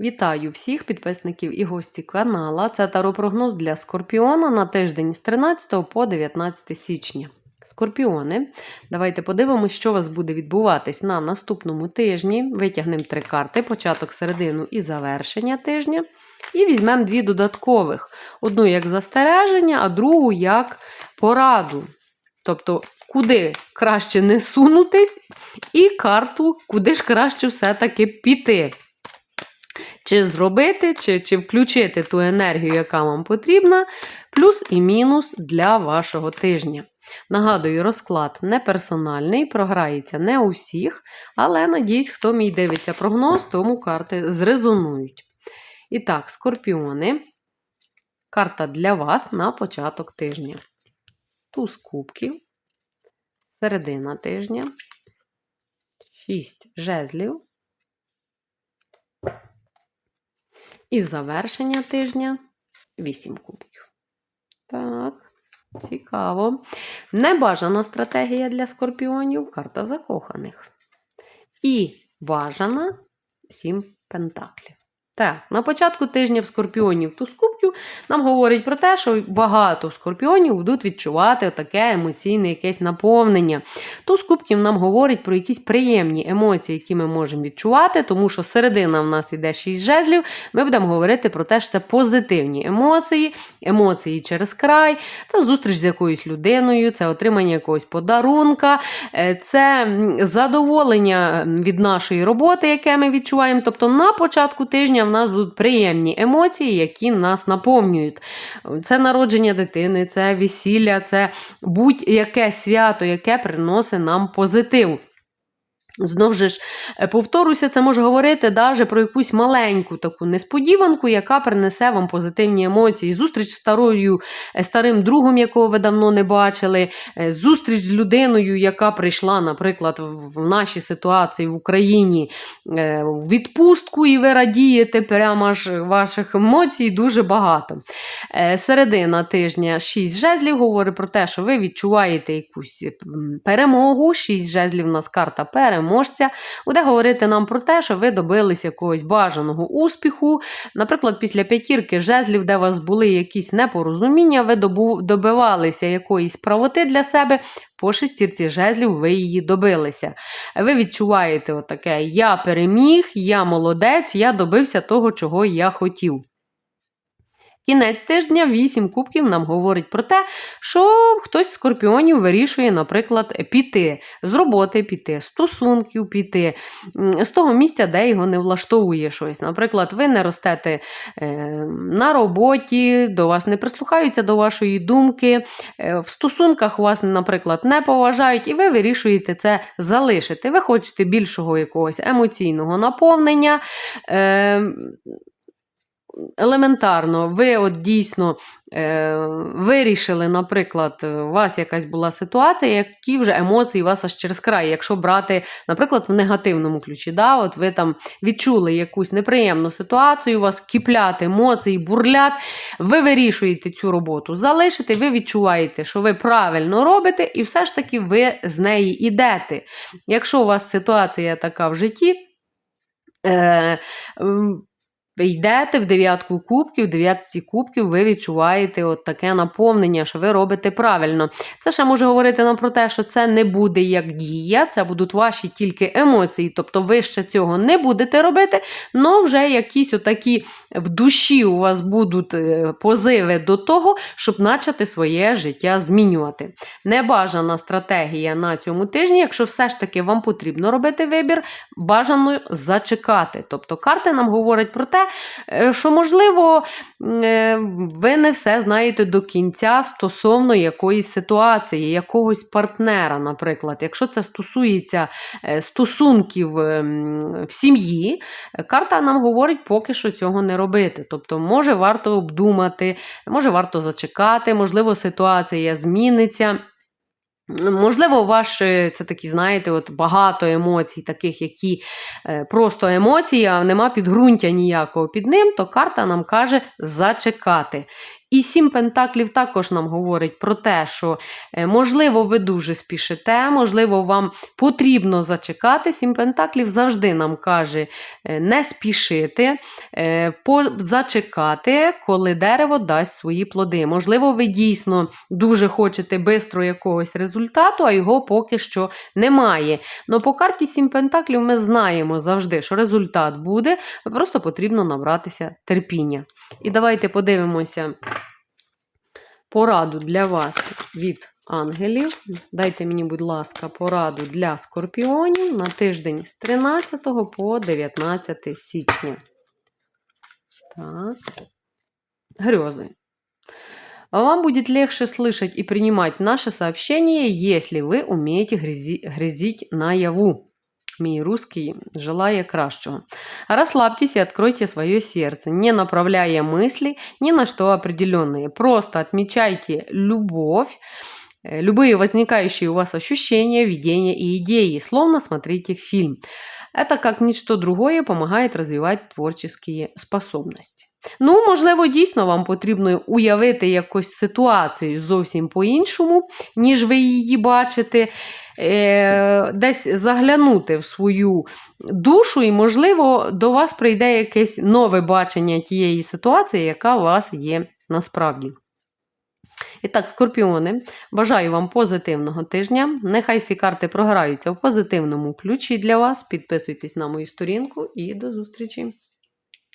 Вітаю всіх підписників і гості канала. Це таропрогноз для Скорпіона на тиждень з 13 по 19 січня. Скорпіони, давайте подивимося, що у вас буде відбуватись на наступному тижні. Витягнемо три карти: початок, середину і завершення тижня. І візьмемо дві додаткових: одну як застереження, а другу як пораду. Тобто, куди краще не сунутись, і карту, куди ж краще все-таки піти. Чи зробити, чи, чи включити ту енергію, яка вам потрібна, плюс і мінус для вашого тижня. Нагадую, розклад не персональний, програється не у всіх, але надіюсь, хто мій дивиться прогноз, тому карти зрезонують. І так, скорпіони. Карта для вас на початок тижня. Туз кубків, середина тижня, 6 жезлів. І завершення тижня 8 кубків. Так, цікаво. Небажана стратегія для скорпіонів карта закоханих. І бажана 7 пентаклів. Так, на початку тижня в скорпіонів туз кубків нам говорить про те, що багато скорпіонів будуть відчувати таке емоційне якесь наповнення. Туз кубків нам говорить про якісь приємні емоції, які ми можемо відчувати, тому що середина в нас йде 6 жезлів. Ми будемо говорити про те, що це позитивні емоції, емоції через край, це зустріч з якоюсь людиною, це отримання якогось подарунка, е, це задоволення від нашої роботи, яке ми відчуваємо. Тобто на початку тижня в нас будуть приємні емоції, які нас наповнюють. Це народження дитини, це весілля, це будь-яке свято, яке приносить нам позитив. Знову ж, е, повторюся, це може говорити навіть про якусь маленьку таку несподіванку, яка принесе вам позитивні емоції. Зустріч з старою, е, старим другом, якого ви давно не бачили, е, зустріч з людиною, яка прийшла, наприклад, в нашій ситуації в Україні в відпустку, і ви радієте, прямо аж ваших емоцій дуже багато. Середина тижня 6 жезлів говорить про те, що ви відчуваєте якусь перемогу. 6 жезлів у нас карта перемоги переможця, буде говорити нам про те, що ви добилися якогось бажаного успіху. Наприклад, після п'ятірки жезлів, де у вас були якісь непорозуміння, ви добивалися якоїсь правоти для себе. По шестірці жезлів ви її добилися. Ви відчуваєте отаке: я переміг, я молодець, я добився того, чого я хотів. Кінець тижня 8 кубків нам говорить про те, що хтось з скорпіонів вирішує, наприклад, піти з роботи піти, стосунків піти, з того місця, де його не влаштовує щось. Наприклад, ви не ростете е, на роботі, до вас не прислухаються до вашої думки, е, в стосунках вас, наприклад, не поважають, і ви вирішуєте це залишити. Ви хочете більшого якогось емоційного наповнення. Е, елементарно, ви от дійсно е, вирішили, наприклад, у вас якась була ситуація, які вже емоції у вас аж через край. Якщо брати, наприклад, в негативному ключі, да, от ви там відчули якусь неприємну ситуацію, у вас кіплять емоції, бурлять, ви вирішуєте цю роботу залишити, ви відчуваєте, що ви правильно робите, і все ж таки ви з неї йдете. Якщо у вас ситуація така в житті, е, ви йдете в дев'ятку кубків, в дев'ятці кубків ви відчуваєте от таке наповнення, що ви робите правильно. Це ще може говорити нам про те, що це не буде як дія, це будуть ваші тільки емоції, тобто ви ще цього не будете робити, але вже якісь отакі в душі у вас будуть е, позиви до того, щоб почати своє життя змінювати. Небажана стратегія на цьому тижні, якщо все ж таки вам потрібно робити вибір, бажано зачекати. Тобто карти нам говорять про те, Е, що, можливо, е, ви не все знаєте до кінця стосовно якоїсь ситуації, якогось партнера, наприклад. Якщо це стосується стосунків ем, в сім'ї, карта нам говорить поки що цього не робити. Тобто, може варто обдумати, може варто зачекати, можливо, ситуація зміниться. Можливо, ваш це такі, знаєте, от багато емоцій, таких, які е, просто емоції, а нема підґрунтя ніякого під ним, то карта нам каже зачекати. І сім пентаклів також нам говорить про те, що е, можливо ви дуже спішите, можливо, вам потрібно зачекати. Сім пентаклів завжди нам каже е, не спішити, е, зачекати, коли дерево дасть свої плоди. Можливо, ви дійсно дуже хочете бистро якогось результату, а його поки що немає. Но по карті Сім Пентаклів ми знаємо завжди, що результат буде, просто потрібно набратися терпіння. І давайте подивимося пораду для вас від ангелів. Дайте мені, будь ласка, пораду для скорпіонів на тиждень з 13 по 19 січня. Так. Грезы. Вам будет легче слышать и принимать наши сообщения, если вы умеете грязи- грязить наяву. Мій русский желая кращего. Расслабьтесь и откройте свое сердце, не направляя мысли ни на что определенные. Просто отмечайте любовь, э, любые возникающие у вас ощущения, видения и идеи, словно смотрите фильм. Это, как ничто другое, помогает развивать творческие способности. Ну, можливо, дійсно вам потрібно уявити якусь ситуацію зовсім по-іншому, ніж ви її бачите, е, десь заглянути в свою душу, і, можливо, до вас прийде якесь нове бачення тієї ситуації, яка у вас є насправді. І так, скорпіони, бажаю вам позитивного тижня. Нехай всі карти програються в позитивному ключі для вас. Підписуйтесь на мою сторінку і до зустрічі!